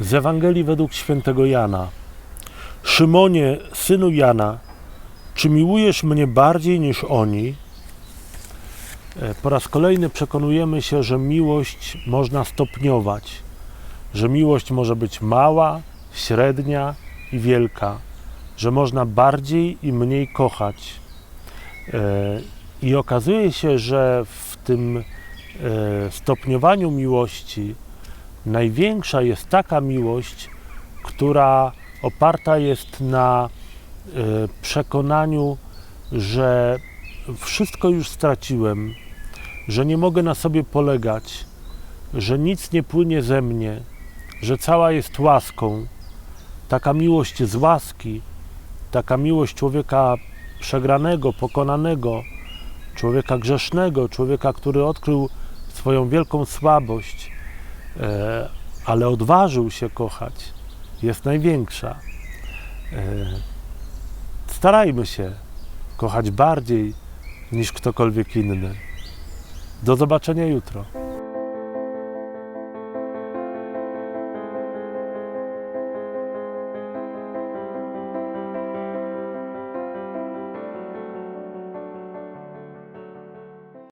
Z Ewangelii według świętego Jana. Szymonie, synu Jana, czy miłujesz mnie bardziej niż oni? E, Po raz kolejny przekonujemy się, że miłość można stopniować, że miłość może być mała, średnia i wielka, że można bardziej i mniej kochać. E, I okazuje się, że w tym e, stopniowaniu miłości największa jest taka miłość, która oparta jest na e, przekonaniu, że wszystko już straciłem, że nie mogę na sobie polegać, że nic nie płynie ze mnie, że cała jest łaską. Taka miłość z łaski, taka miłość człowieka przegranego, pokonanego, człowieka grzesznego, człowieka, który odkrył swoją wielką słabość, ale odważył się kochać, jest największa. E, starajmy się kochać bardziej niż ktokolwiek inny. Do zobaczenia jutro.